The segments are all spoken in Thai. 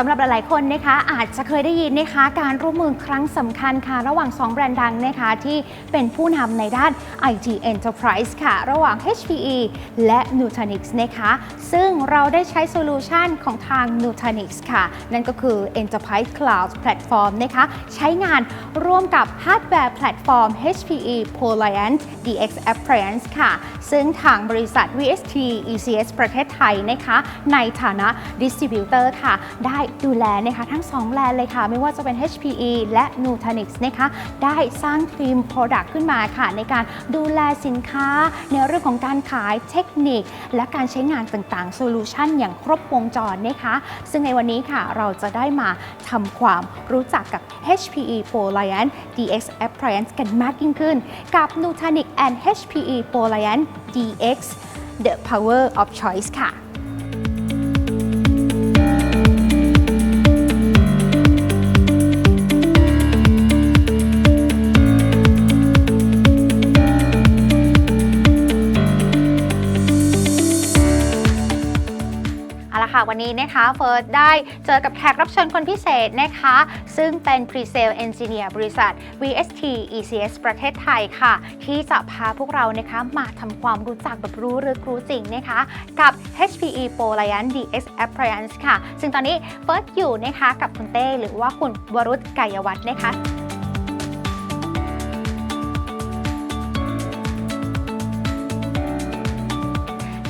สำหรับหลายๆคนนะคะอาจจะเคยได้ยินนะคะการร่วมมือครั้งสำคัญค่ะ ระหว่าง 2 แบรนด์ดังนะคะที่เป็นผู้นำในด้าน IT Enterprise ค่ะ ระหว่าง HPE และ Nutanix นะคะ ซึ่งเราได้ใช้โซลูชันของทาง Nutanix ค่ะ นั่นก็คือ Enterprise Cloud Platform นะคะใช้งานร่วมกับฮาร์ดแวร์แพลตฟอร์ม HPE Poliant DX Appliance ค่ะ ซึ่งทางบริษัท VST ECS ประเทศไทยนะคะในฐานะ Distributor ค่ะ ได้ดูแลนะคะทั้ง 2 แบรนด์เลยค่ะ ไม่ว่าจะเป็น HPE และ Nutanix นะคะได้สร้างทีม Product ขึ้นมาค่ะ ในการดูแลสินค้า ในเรื่องของการขายเทคนิค และการใช้งานต่างๆ โซลูชันอย่างครบวงจรนะคะซึ่งในวันนี้ค่ะเราจะได้มาทำความรู้จักกับ HPE PolarIant DX Appliance กันมากยิ่งขึ้น กับ Nutanix and HPE PolarIant DX The Power of Choice ค่ะ วันนี้นะคะเฟิร์สได้เจอกับแขกรับเชิญคนพิเศษนะคะ ซึ่งเป็น Pre-Sale Engineer บริษัท VST ECS ประเทศไทยค่ะ ที่จะพาพวกเรานะคะมาทำความรู้จักแบบรู้ลึกรู้จริงนะคะ กับ HPE Polaian DX Appliance ค่ะ ซึ่งตอนนี้เฟิร์สอยู่นะคะกับคุณเต้หรือว่าคุณวรุษไกยวัฒน์นะคะ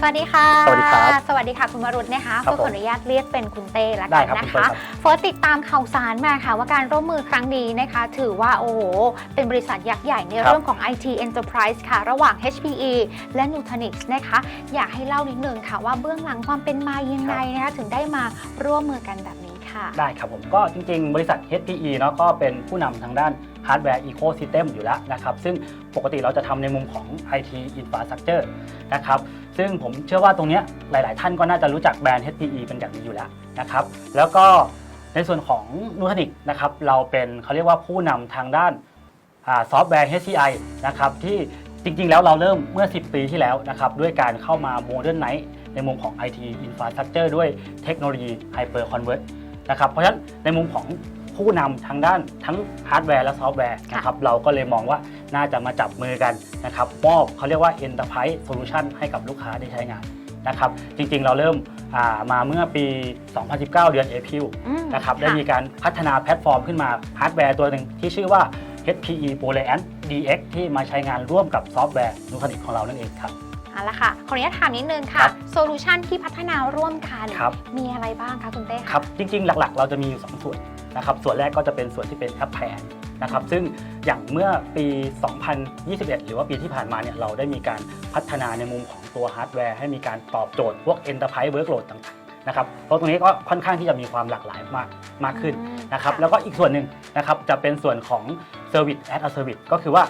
สวัสดีค่ะ สวัสดีครับสวัสดีค่ะคุณวรุษนะคะครับเฟิร์สขออนุญาตเรียกเป็นคุณเต้ละได้กันครับนะคุณเฟิร์คะสครับเฟิร์สติดตามข่าวสารมาค่ะ ว่าการร่วมมือครั้งนี้นะคะ ถือว่าโอ้โห เป็นบริษัทยักษ์ใหญ่ในครับเรื่องของ IT Enterprise ค่ะ ระหว่าง HPE และ Nutanix นะคะ อยากให้เล่านิดนึงค่ะว่าเบื้องหลังความเป็นมายังไงนะคะ ถึงได้มาร่วมมือกันแบบนี้ ค่ะ ได้ครับผมก็จริงๆ บริษัท HPE เนาะก็เป็นผู้นำทางด้านฮาร์ดแวร์อีโค y ิ e เ m อยู่แล้วนะครับ ซึ่งปกติเราจะทำในมุมของ IT Infrastructure นะครับ ซึ่งผมเชื่อว่าตรงเนี้ยหลายๆ ท่านก็น่าจะรู้จักแบรนด์ HPE เป็นอย่างดีอยู่แล้วนะครับ แล้วก็ในส่วนของนูท n นิกนะครับเราเป็นเขาเรียกว่าผู้นำทางด้านซอฟต์แวร์ HCI นะครับที่จริงๆ แล้วเราเริ่มเมื่อ 10 ปีที่แล้วนะครับด้วยการเข้ามา Modern Night ในมุมของ IT Infrastructure ด้วยเทคโนโลยี Hyper Convert นะครับเพราะฉะนั้นในมุมของผู้นำทางด้านทั้งฮาร์ดแวร์และซอฟต์แวร์นะครับเราก็เลยมองว่าน่าจะมาจับมือกันนะครับมอบเขาเรียกว่า Enterprise Solution ให้กับลูกค้าได้ใช้งานนะครับจริงๆเราเริ่มอ่ามาเมื่อปี 2019 เดือนเอพิลอืมนะครับได้ค่ะมีการพัฒนาแพลตฟอร์มขึ้นมาฮาร์ดแวร์ตัวหนึ่งที่ชื่อว่า HPE PolarAnt DX ที่มาใช้งานร่วมกับซอฟต์แวร์นูคนิกของเรานั่นเองครับ เอาละค่ะขออนุญาตถามนิดนึงคค่ะรับ โซลูชันที่พัฒนาร่วมกันครับ มีอะไรบ้างคะคุณเต้ะครับจริงๆ หลักๆ เราจะมีอยู่ 2 ส่วนนะครับส่วนแรกก็จะเป็นส่วนที่เป็นแอปแพนนะครับซึ่งอย่างเมื่อปี 2021 หรือว่าปีที่ผ่านมาเนี่ยเราได้มีการพัฒนาในมุมของตัวฮาร์ดแวร์ให้มีการตอบโจทย์พวก Enterprise Workload ต่างๆนะครับเพราะตรงนี้ก็ค่อนข้างที่จะมีความหลากหลายมากมากขึ้นอืมนะครับค่ะแล้วก็อีกส่วนหนึ่งนะครับจะเป็นส่วนของ Service as a Service ก็คือว่า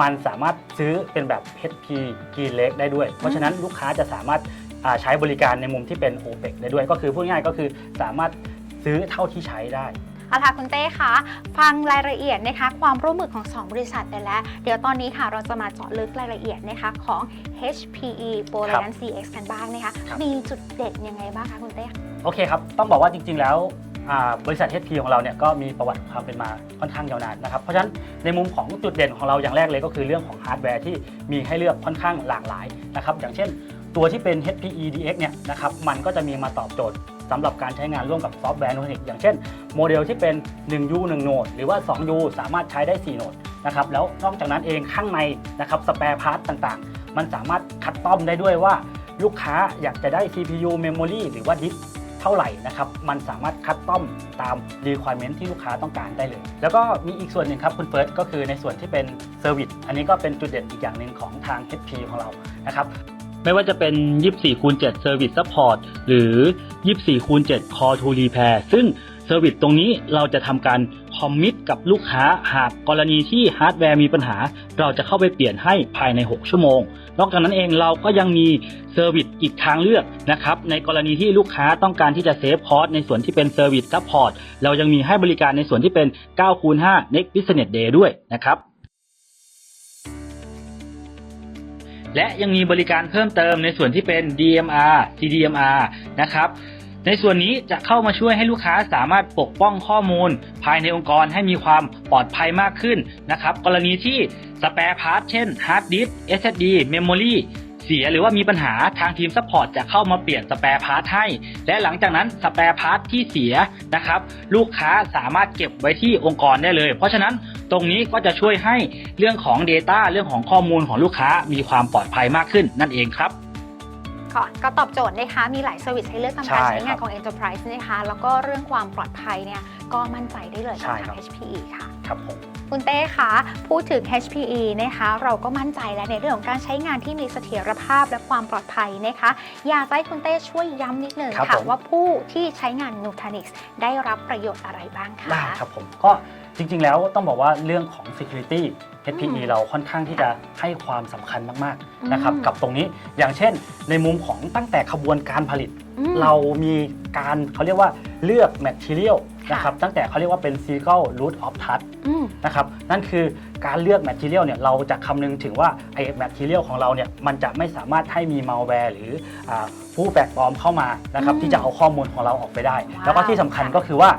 มันสามารถซื้อเป็นแบบ HP Green Lake ได้ด้วย เพราะฉะนั้นลูกค้าจะสามารถอ่าใช้บริการในมุมที่เป็น OPEX ได้ด้วย ก็คือพูดง่ายๆก็คือสามารถซื้อเท่าที่ใช้ได้เอาล่ะคุณเต้คะฟังรายละเอียดนะคะ ความร่วมมือของ 2 บริษัทไปแล้ว เดี๋ยวตอนนี้ค่ะเราจะมาเจาะลึกรายละเอียดนะคะของ HPE p o l a r i a n CX กันบ้างนะคะครับมีจุดเด่นยังไงบ้างคะคุณเต้ โอเคครับ ต้องบอกว่าจริงๆแล้วอ่า บริษัท HP ของเราเนี่ยก็มีประวัติความเป็นมาค่อนข้างยาวนานนะครับ เพราะฉะนั้นในมุมของจุดเด่นของเราอย่างแรกเลยก็คือเรื่องของฮาร์ดแวร์ที่มีให้เลือกค่อนข้างหลากหลายนะครับอย่างเช่น ตัวที่เป็น HPE DX เนี่ยนะครับมันก็จะมีมาตอบโจทย์สำหรับการใช้งานร่วมกับซอฟต์แวร์นูนิกอย่างเช่นโมเดลที่เป็น 1U 1โหนดหรือว่า 2U สามารถใช้ได้ 4โหนดนะครับแล้วนอกจากนั้นเองข้างในนะครับสเปร์พาร์ตต่างๆ มันสามารถคัดต้อมได้ด้วยว่าลูกค้าอยากจะได้ CPU Memory หรือว่าดิส เท่าไหร่นะครับมันสามารถคัดต้อมตาม requirement ที่ลูกค้าต้องการได้เลย แล้วก็มีอีกส่วนหนึ่งครับคุณเฟิร์สก็คือในส่วนที่เป็น Service อันนี้ก็เป็นจุดเด่นอีกอย่างหนึ่งของทาง HP ของเรานะครับไม่ว่าจะเป็น 24คูณ7 Service Support หรือ 24คูณ7 Call to Repair ซึ่ง Service ตรงนี้เราจะทำการ คอมมิตกับลูกค้าหากกรณีที่ฮาร์ดแวร์มีปัญหา เราจะเข้าไปเปลี่ยนให้ภายใน 6 ชั่วโมง นอกจากนั้นเองเราก็ยังมีเซอร์วิสอีกทางเลือกนะครับในกรณีที่ลูกค้าต้องการที่จะเซฟคอสในส่วนที่เป็นเซอร์วิสซัพพอร์ตเรายังมีให้บริการในส่วนที่เป็น9คูณ5 Next Business Day ด้วยนะครับและยังมีบริการเพิ่มเติมในส่วนที่เป็น DMR CDMR นะครับ ในส่วนนี้จะเข้ามาช่วยให้ลูกค้าสามารถปกป้องข้อมูล ภายในองค์กรให้มีความปลอดภัยมากขึ้นนะครับ กรณีที่สเปร์พาร์ทเช่นฮาร์ดดิสก์ SSD Memory เสียหรือว่ามีปัญหาทางทีมซัพพอร์ตจะเข้ามาเปลี่ยนสเปร์พาร์ทให้ และหลังจากนั้นสเปร์พาร์ทที่เสียนะครับ ลูกค้าสามารถเก็บไว้ที่องค์กรได้เลย เพราะฉะนั้นตรงนี้ก็จะช่วยให้เรื่องของ Data เรื่องของข้อมูลของลูกค้ามีความปลอดภัยมากขึ้นนั่นเองครับ ก็ก็ตอบโจทย์นะคะมีหลายเซอร์วิสให้เลือกตามใช่การใช้งานครับของ Enterprise นะคะแล้วก็เรื่องความปลอดภัยเนี่ยก็มั่นใจได้เลยใช่กับครัทางบ HPE ค่ะครับผมคุณเต้คะพูดถึง HPE นะคะเราก็มั่นใจแล้วในเรื่องของการใช้งานที่มีเสถียรภาพและความปลอดภัยนะคะอยากให้คุณเต้ช่วยย้ำนิดนึงครับค่ะผมว่าผู้ที่ใช้งาน Nutanix ได้รับประโยชน์อะไรบ้างคะได้ครับผมก็ จริงๆ แล้วต้องบอกว่าเรื่องของ Security HPE อืมเราค่อนข้างที่จะให้ความสำคัญมากอืมๆนะครับกับตรงนี้อย่างเช่น ในมุมของตั้งแต่ขบวนการผลิตอืมเรามีการเขาเรียกว่าเลือก Material ค่ะนะครับตั้งแต่เขาเรียกว่าเป็น Physical Root of Trust อืมนะครับนั่นคือการเลือก Material เนี่ยเราจะคำนึงถึงว่าไอ้ Material ของเราเนี่ยมันจะไม่สามารถให้มี malware หรืออาผู้แปลกปลอมเข้ามานะครับอืมที่จะเอาข้อมูลของเราออกไปได้ว้าวแล้วก็ที่สำคัญก็คือว่า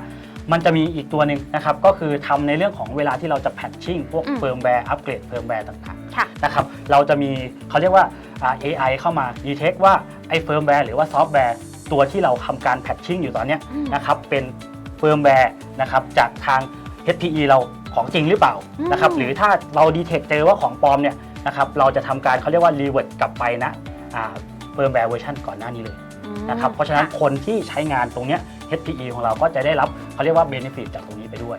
มันจะมีอีกตัวหนึ่งนะครับก็คือทำในเรื่องของเวลาที่เราจะแพทชิ่งพวกอืมเฟิร์มแวร์อัปเกรดเฟิร์มแวร์ต่างค่ะๆนะครับเราจะมีเขาเรียกว่าอ่า AI เข้ามา detect ว่าไอ้เฟิร์มแวร์หรือว่าซอฟต์แวร์ตัวที่เราทำการแพทชิ่งอยู่ตอนเนี้ยอืมนะครับเป็นเฟิร์มแวร์นะครับจากทาง HPE เราของจริงหรือเปล่าอืมนะครับหรือถ้าเราดีเทคเจอว่าของปลอมเนี่ยนะครับเราจะทำการเขาเรียกว่ารีเวิร์ดกลับไปนะเฟิร์มแวร์เวอร์ชันก่อนหน้านี้เลยอืมนะครับเพราะฉะนั้นค่คนที่ใช้งานตรงเนี้ย HPE ของเราก็จะได้รับเขาเรียกว่าเบนฟิตจากตรงนี้ไปด้วย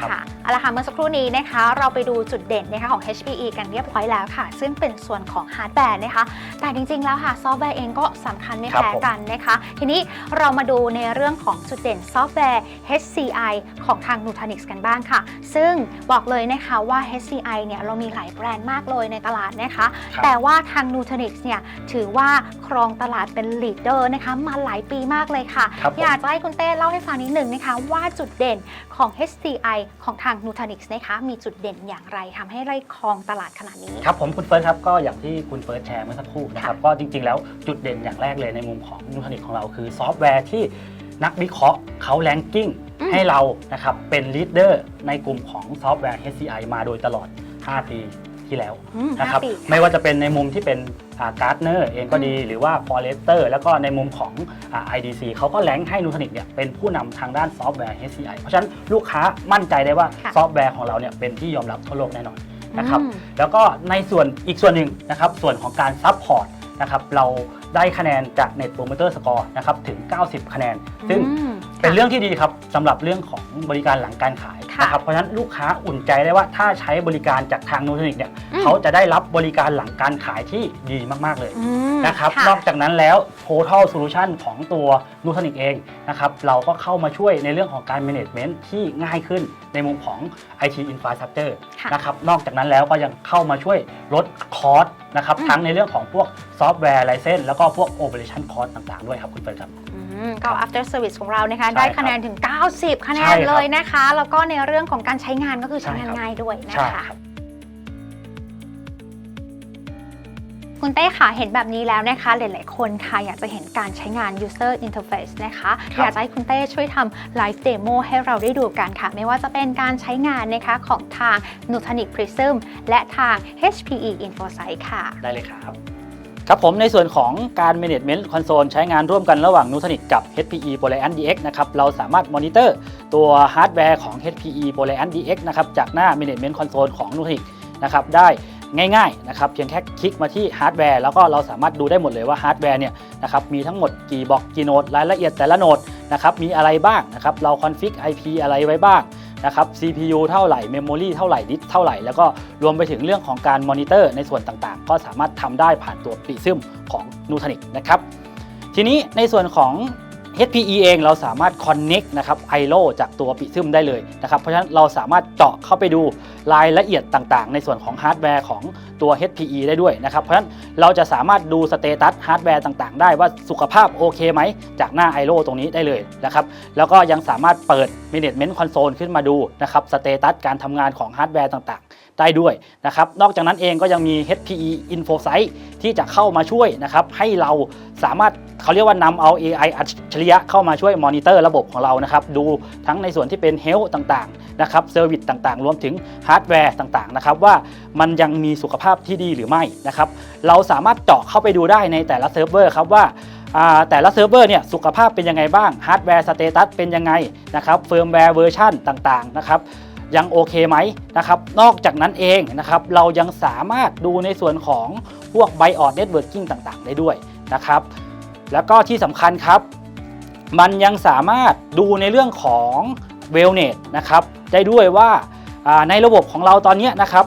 ครับค่ะเอาละค่ะเมื่อสักครู่นี้นะคะ เราไปดูจุดเด่นนะคะของ HPE กันเรียบร้อยแล้วค่ะ ซึ่งเป็นส่วนของฮาร์ดแวร์นะคะ แต่จริงๆ แล้วค่ะซอฟต์แวร์เองก็สำคัญไม่ครับแพ้ผมกันนะคะ ทีนี้เรามาดูในเรื่องของจุดเด่นซอฟต์แวร์ HCI ของทาง Nutanix กันบ้างค่ะ ซึ่งบอกเลยนะคะว่า HCI เนี่ยเรามีหลายแบรนด์มากเลยในตลาดนะคะครับแต่ว่าทาง Nutanix เนี่ยถือว่าครองตลาดเป็นลีดเดอร์นะคะมาหลายปีมากเลยค่ะครับผมอยากจะให้คุณเต้เล่าให้ฟังนิดหนึ่งนะคะว่าจุดเด่นของ HCI ของทาง Nutanix นะคะมีจุดเด่นอย่างไรทำให้ไล่ครองตลาดขนาดนี้ ครับผมคุณเฟิร์สครับก็อย่างที่คุณเฟิร์สแชร์เมื่อสักครู่นะครับก็จริง ๆ แล้วจุดเด่นอย่างแรกเลยในมุมของนูทนิกของเราคือซอฟต์แวร์ที่นักวิเคราะห์เขาแรงกิ้งอืมให้เรานะครับเป็นลีดเดอร์ในกลุ่มของซอฟต์แวร์ HCI มาโดยตลอด 5 ปี ที่แล้วอืมนะครับห้าปี ไม่ว่าจะเป็นในมุมที่เป็นการ์ดเนอร์เองก็ดีหรือว่า Forrester แล้วก็ในมุมของอ่า IDC เขาก็แรงให้นูทนิกเนี่ยเป็นผู้นำทางด้านซอฟต์แวร์ HCI เพราะฉะนั้นลูกค้ามั่นใจได้ว่าค่ะ ซอฟต์แวร์ของเราเนี่ยเป็นที่ยอมรับทั่วโลกแน่นอนนะครับ อืม แล้วก็ในส่วนอีกส่วนหนึ่งนะครับส่วนของการซับพอร์ตนะครับเราได้คะแนนจาก Net Promoter Score นะครับถึง 90 คะแนน ซึ่งอืมเป็นเรื่องที่ดีครับสำหรับเรื่องของบริการหลังการขายค่ะ นะครับเพราะฉะนั้นลูกค้าอุ่นใจได้ว่าถ้าใช้บริการจากทางนูทนิกเนี่ยอืม เขาจะได้รับบริการหลังการขายที่ดีมากๆเลย อืมนะครับค่ะนอกจากนั้นแล้ว total solution ของตัวนูทนิกเองนะครับเราก็เข้ามาช่วยในเรื่องของการ management ที่ง่ายขึ้นในมุมของ IT infrastructure ค่ะ นะครับนอกจากนั้นแล้วก็ยังเข้ามาช่วยลดคอสนะครับอืม ทั้งในเรื่องของพวกซอฟต์แวร์ไลเซนแล้วก็พวก operation cost ต่างๆด้วยครับคุณเฟิร์นครับ อืม ก็ after service ของเรานะคะ ใช่ได้ครับคะแนนถึง 90 คะแนใช่นครับเลยนะคะ แล้วก็ในเรื่องของการใช้งานก็คือใช้งานใช่ครับ ง่ายด้วยนะใช่คะครับ คุณเต้ค่ะเห็นแบบนี้แล้วนะคะ หลาย ๆ คนค่ะอยากจะเห็นการใช้งาน user interface นะคะ ครับ อยากจะให้คุณเต้ช่วยทำ live demo ให้เราได้ดูกันค่ะ ไม่ว่าจะเป็นการใช้งานนะคะของทาง Nutanix Prism และทาง HPE InfoSight ค่ะ ได้เลยครับ ครับผมในส่วนของการ Management Console ใช้งานร่วมกันระหว่าง Nutanix กับ HPE p o l a n DX นะครับเราสามารถมอนิเตอร์ตัวฮาร์ดแวร์ของ HPE p o l a n DX นะครับจากหน้า Management Console ของ Nutanix นะครับได้ง่ายๆนะครับเพียงแค่คลิกมาที่ฮาร์ดแวร์แล้วก็เราสามารถดูได้หมดเลยว่าฮาร์ดแวร์เนี่ยนะครับมีทั้งหมดกี่บล็อกกี่โนดรายละเอียดแต่ละโนดนะครับมีอะไรบ้างนะครับเราคอนฟิก IP อะไรไว้บ้าง นะครับ CPU เท่าไหร่ Memory เท่าไหร่ดิสเท่าไหร่ แล้วก็รวมไปถึงเรื่องของการมอนิเตอร์ในส่วนต่างๆ ก็สามารถทำได้ผ่านตัวปริซึมของนูทานิกนะครับ ทีนี้ในส่วนของ HPE เองเราสามารถ Connect นะครับ ILO จากตัวปิซึมได้เลยนะครับ เพราะฉะนั้นเราสามารถเจาะเข้าไปดูรายละเอียดต่างๆ ในส่วนของฮาร์ดแวร์ของ ตัว HPE ได้ด้วยนะครับ เพราะฉะนั้นเราจะสามารถดูสเตตัสฮาร์ดแวร์ต่างๆ ได้ว่าสุขภาพโอเคไหม จากหน้า ILO ตรงนี้ได้เลยนะครับ แล้วก็ยังสามารถเปิด Management Console ขึ้นมาดูนะครับสเตตัสการทำงานของฮาร์ดแวร์ต่างๆ ได้ด้วยนะครับ นอกจากนั้นเองก็ยังมี HPE InfoSight ที่จะเข้ามาช่วยนะครับให้เราสามารถเขาเรียกว่านำเอา AI อัจฉริยะเข้ามาช่วยมอนิเตอร์ระบบของเรานะครับ ดูทั้งในส่วนที่เป็น Health ต่างๆนะครับเซอร์วิสต่างๆ รวมถึงฮาร์ดแวร์ต่างๆนะครับว่ามันยังมีสุขภาพที่ดีหรือไม่นะครับ เราสามารถเจาะเข้าไปดูได้ในแต่ละเซิร์ฟเวอร์ครับว่าแต่ละเซิร์ฟเวอร์เนี่ยสุขภาพเป็นยังไงบ้างฮาร์ดแวร์สเตตัสเป็นยังไงนะครับเฟิร์มแวร์เวอร์ชันต่างๆนะครับยังโอเคไหมนะครับ นอกจากนั้นเองนะครับเรายังสามารถดูในส่วนของพวก b i o t Networking ต่างๆ ได้ด้วยนะครับ แล้วก็ที่สำคัญครับ มันยังสามารถดูในเรื่องของ Wellness นะครับได้ด้วยว่าในระบบของเราตอนนี้นะครับ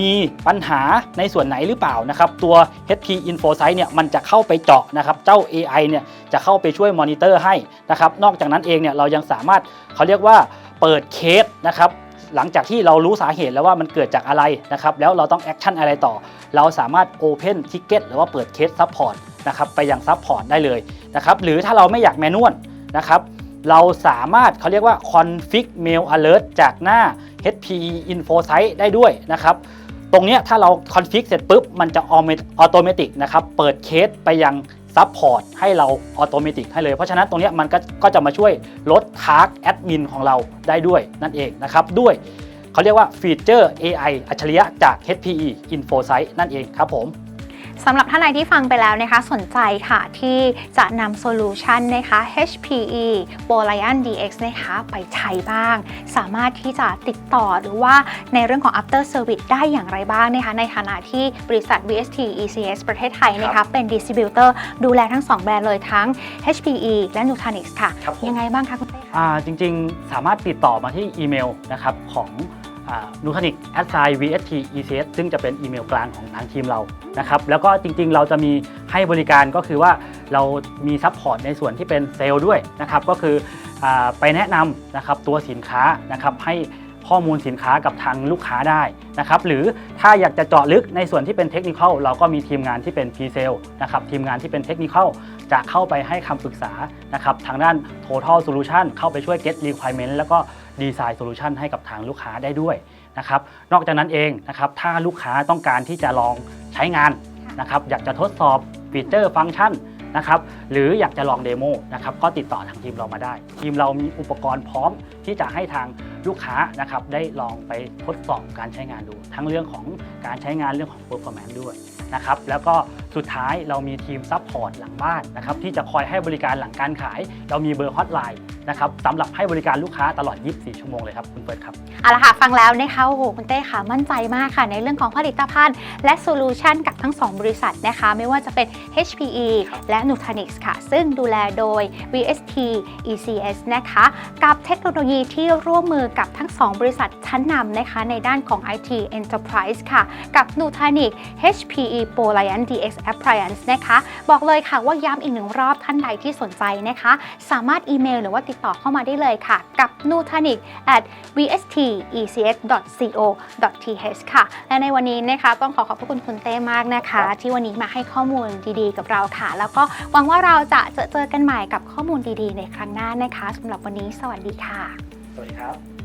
มีปัญหาในส่วนไหนหรือเปล่านะครับตัว HP InfoSight เนี่ยมันจะเข้าไปเจาะนะครับเจ้า AI เนี่ยจะเข้าไปช่วยมอนิเตอร์ให้นะครับนอกจากนั้นเองเนี่ยเรายังสามารถเขาเรียกว่าเปิดเคสนะครับหลังจากที่เรารู้สาเหตุแล้วว่ามันเกิดจากอะไรนะครับแล้วเราต้องแอคชั่นอะไรต่อ เราสามารถ Open Ticket หรือว่าเปิดเคสซัพพอร์ตนะครับไปยังซัพพอร์ตได้เลยนะครับหรือถ้าเราไม่อยากแมนนวลนะครับเราสามารถเขาเรียกว่า config mail alert จากหน้า HP InfoSight ได้ด้วยนะครับ ตรงนี้ถ้าเราคอนฟิกเสร็จปุ๊บ มันจะออโตเมติกนะครับเปิดเคสไปยังซัพพอร์ตให้เราออโตเมติกให้เลย เพราะฉะนั้นตรงนี้มันก็ก็จะมาช่วยลดทาร์กแอดมินของเราได้ด้วยนั่นเองนะครับด้วยเขาเรียกว่าฟีเจอร์ AI อัจฉริยะจาก HPE InfoSight นั่นเองครับผม สำหรับท่านใดที่ฟังไปแล้วนะคะสนใจค่ะที่จะนำโซลูชันนะคะ HPE p o l i a n DX นะคะไปใช้บ้าง สามารถที่จะติดต่อหรือว่าในเรื่องของ after service ได้อย่างไรบ้างนะคะในฐานะที่บริษัท VST ECS ประเทศไทยนะครัคะบเป็น distributor ดูแลทั้ง 2 แบรนด์เลยทั้ง HPE และ Nutanix ค่ะครับผมยังไงบ้างคะคุณเต้คะอ่าจริงๆ สามารถติดต่อมาที่อีเมลนะครับของ นูทานิกแอดไซ VST ECS ซึ่งจะเป็นอีเมลกลางของทางทีมเรานะครับแล้วก็จริงๆ เราจะมีให้บริการก็คือว่าเรามีซัพพอร์ตในส่วนที่เป็นเซลล์ด้วยนะครับก็คืออไปแนะนำนะครับตัวสินค้านะครับให้ ข้อมูลสินค้ากับทางลูกค้าได้นะครับหรือถ้าอยากจะเจาะลึกในส่วนที่เป็นเทคนิคเราก็มีทีมงานที่เป็น P-Sale นะครับทีมงานที่เป็นเทคนิคจะเข้าไปให้คำปรึกษานะครับทางด้าน total solution เข้าไปช่วย get requirement แล้วก็ design solution ให้กับทางลูกค้าได้ด้วยนะครับนอกจากนั้นเองนะครับถ้าลูกค้าต้องการที่จะลองใช้งานนะครับอยากจะทดสอบฟีเจอร์ฟังก์ชัน นะครับหรืออยากจะลองเดโมนะครับก็ติดต่อทางทีมเรามาได้ ทีมเรามีอุปกรณ์พร้อมที่จะให้ทางลูกค้านะครับได้ลองไปทดสอบการใช้งานดู ทั้งเรื่องของการใช้งานเรื่องของ performance ด้วยนะครับแล้วก็สุดท้ายเรามีทีมซัพพอร์ตหลังบ้านนะครับที่จะคอยให้บริการหลังการขาย เรามีเบอร์ฮอตไลน์ นะครับสำหรับให้บริการลูกค้าตลอด 24 ชั่วโมงเลยครับคุณเฟิร์สครับเอาละค่ะฟังแล้วนะคะโอ้โหคุณเต้ค่ะมั่นใจมากค่ะ ในเรื่องของผลิตภัณฑ์ และโซลูชันกับทั้ง 2 บริษัทนะคะ ไม่ว่าจะเป็น HPE และ Nutanix ค่ะ ซึ่งดูแลโดย VST ECS นะคะ กับเทคโนโลยีที่ร่วมมือกับทั้ง 2 บริษัทชั้นนำนะคะ ในด้านของ IT Enterprise ค่ะ กับ Nutanix HPE p o l i a n DX Appliance นะคะ บอกเลยค่ะว่าย้ำอีกหนึ่งรอบท่านใดที่สนใจนะคะ สามารถอีเมลหรือว่าติดต่อเข้ามาได้เลยค่ะ กับ nutanix at vstecs.co.th ค่ะ และในวันนี้นะคะต้องขอขอบพระคุณคุณเต้มากนะคะ ที่วันนี้มาให้ข้อมูลดีๆ กับเราค่ะ แล้วก็หวังว่าเราจะเจอเจอกันใหม่กับข้อมูลดีๆ ในครั้งหน้านะคะสำหรับวันนี้สวัสดีค่ะ สวัสดีครับ